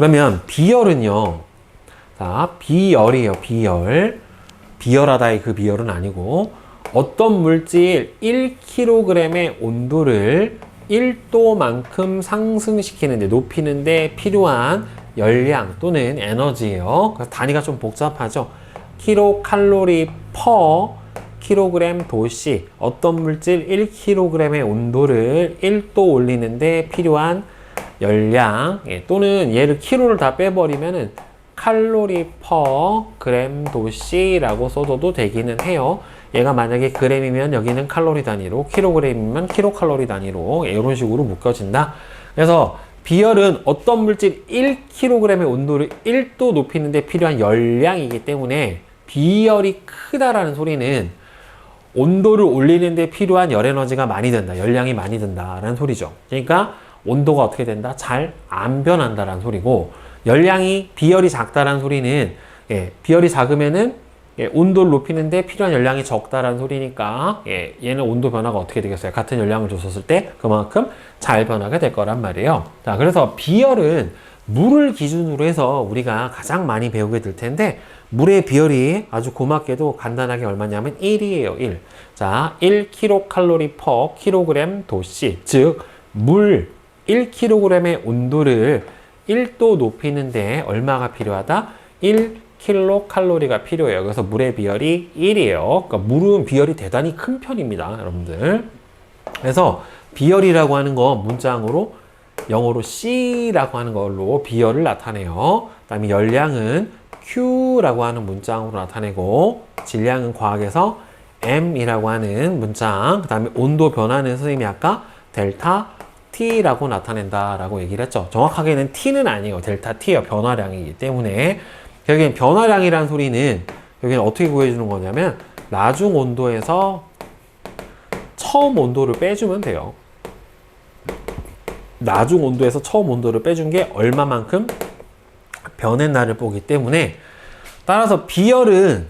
그러면 비열은요. 자, 비열이에요. 비열. 비열하다의 그 비열은 아니고 어떤 물질 1kg의 온도를 1도만큼 상승시키는데 높이는데 필요한 열량 또는 에너지예요. 그래서 단위가 좀 복잡하죠. 킬로 칼로리 퍼 킬로그램 도시 어떤 물질 1kg의 온도를 1도 올리는데 필요한 열량 예, 또는 얘를 키로를 다 빼버리면은 칼로리 퍼 그램 도시라고 써도 되기는 해요. 얘가 만약에 그램이면 여기는 칼로리 단위로 킬로그램이면 킬로칼로리 단위로 예, 이런 식으로 묶여진다. 그래서 비열은 어떤 물질 1kg의 온도를 1도 높이는데 필요한 열량이기 때문에 비열이 크다라는 소리는 온도를 올리는데 필요한 열 에너지가 많이 든다. 열량이 많이 든다라는 소리죠. 그러니까 온도가 어떻게 된다? 잘 안 변한다라는 소리고 열량이 비열이 작다라는 소리는 예, 비열이 작으면은 예, 온도를 높이는데 필요한 열량이 적다라는 소리니까 예, 얘는 온도 변화가 어떻게 되겠어요? 같은 열량을 줬었을 때 그만큼 잘 변하게 될 거란 말이에요. 자, 그래서 비열은 물을 기준으로 해서 우리가 가장 많이 배우게 될 텐데 물의 비열이 아주 고맙게도 간단하게 얼마냐면 1이에요. 1. 자, 1kcal per kg 도시. 즉, 물 1kg의 온도를 1도 높이는데 얼마가 필요하다? 1kcal가 필요해요. 그래서 물의 비열이 1이에요. 그러니까 물은 비열이 대단히 큰 편입니다. 여러분들. 그래서 비열이라고 하는 거 문장으로 영어로 C라고 하는 걸로 비열을 나타내요. 그 다음에 열량은 Q라고 하는 문장으로 나타내고 질량은 과학에서 M이라고 하는 문장 그 다음에 온도 변화는 선생님이 아까 델타 T라고 나타낸다라고 얘기를 했죠. 정확하게는 T는 아니에요. 델타 T예요. 변화량이기 때문에 여기는 변화량이라는 소리는 여기는 어떻게 구해주는 거냐면 나중 온도에서 처음 온도를 빼주면 돼요. 나중 온도에서 처음 온도를 빼준 게 얼마만큼 변했나를 보기 때문에 따라서 비열은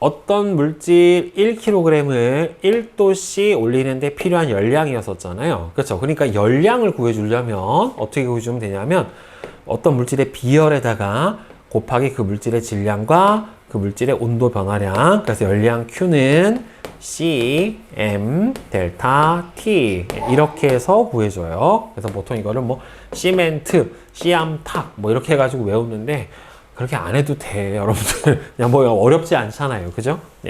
어떤 물질 1kg을 1도씩 올리는데 필요한 열량이었었잖아요. 그렇죠. 그러니까 열량을 구해주려면 어떻게 구해주면 되냐면 어떤 물질의 비열에다가 곱하기 그 물질의 질량과 그 물질의 온도 변화량 그래서 열량 Q는 C, M, 델타, T 이렇게 해서 구해줘요. 그래서 보통 이거를 뭐 시멘트, 씨암탁 뭐 이렇게 해가지고 외우는데 그렇게 안 해도 돼 여러분들 그냥 뭐 어렵지 않잖아요. 그죠? 네.